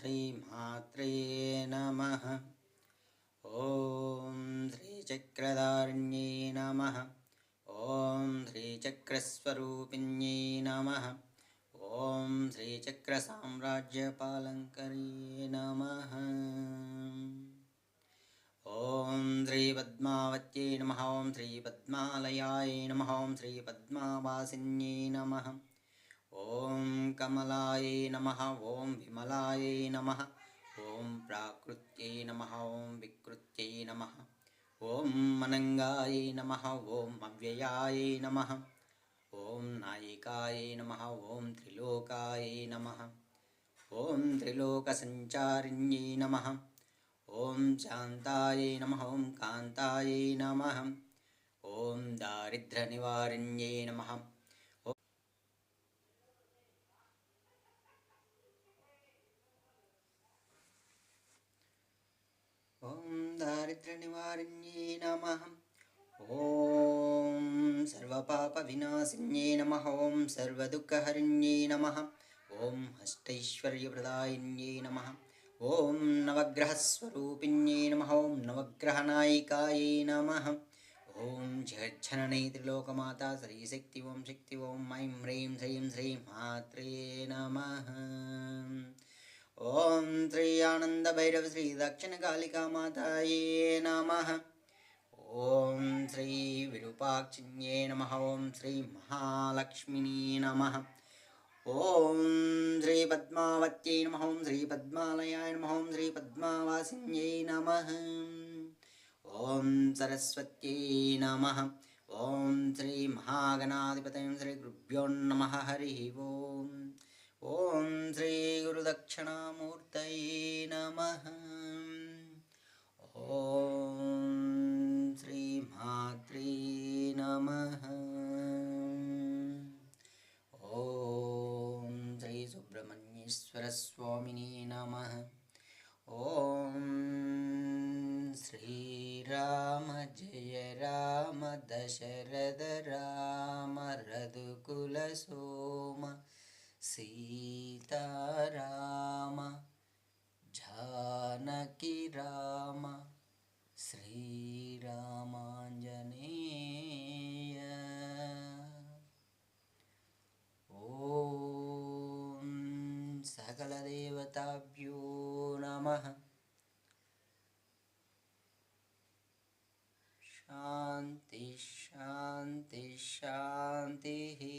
श्रीमात्रे नमः। ॐ श्रीचक्रधारिण्यै नमः। ॐ श्रीचक्रस्वरूपिण्यै नमः। ॐ श्रीचक्रसाम्राज्यपालङ्कर्ये नमः। ॐ श्रीपद्मावत्यै नमः। ॐ श्रीपद्मालयाय नमः। ॐ श्रीपद्मावासिन्यै नमः ॐ कमलायै नमः ॐ विमलायै नमः ॐ प्राकृत्यै नमः ॐ विकृत्यै नमः ॐ अनङ्गायै नमः ॐ अव्ययायै नमः ॐ नायिकायै नमः ॐ त्रिलोकायै नमः ॐ त्रिलोकसञ्चारिण्यै नमः ॐ शान्तायै नमः ॐ कान्तायै नमः ॐ दारिद्र्यनिवारिण्यै नमः ॐ दारिद्र्यनिवारिण्यै नमः। ॐ सर्वपापविनाशिन्यै नमः। ॐ सर्वदुःखहरिण्यै नमः। ॐ अष्टैश्वर्यप्रदायिन्यै नमः। ॐ नवग्रहस्वरूपिण्यै नमः। ॐ नवग्रहनायिकायै नमः। ॐ जगज्जननी त्रिलोकमाता श्रीशक्ति ॐ शक्ति ॐ ऐं ह्रीं श्रीं श्रीं मात्रे नमः ॐ श्री आनन्दभैरव श्री दक्षिणकालिकामातायै नमः ॐ श्री विरूपाक्षिण्ये नमः ॐ श्री महालक्ष्मिनी नमः ॐ श्रीपद्मावत्यै नमः ॐ श्रीपद्मालयाय नमः ॐ श्रीपद्मावासिन्यै नमः ॐ सरस्वत्यै नमः ॐ श्रीमहागणाधिपतयं श्रीगुरुभ्यो नमः हरिः ॐ ॐ श्रीगुरुदक्षिणामूर्तये नमः। ॐ श्रीमात्रे नमः। ॐ श्रीसुब्रह्मण्येश्वरस्वामिने नमः। ॐ श्रीराम जय राम दशरथ राम रघुकुलसोम सीताराम राम राम श्रीरामाञ्जनेय। ॐ सकलदेवताभ्यो नमः। शान्ति शान्ति शान्तिः।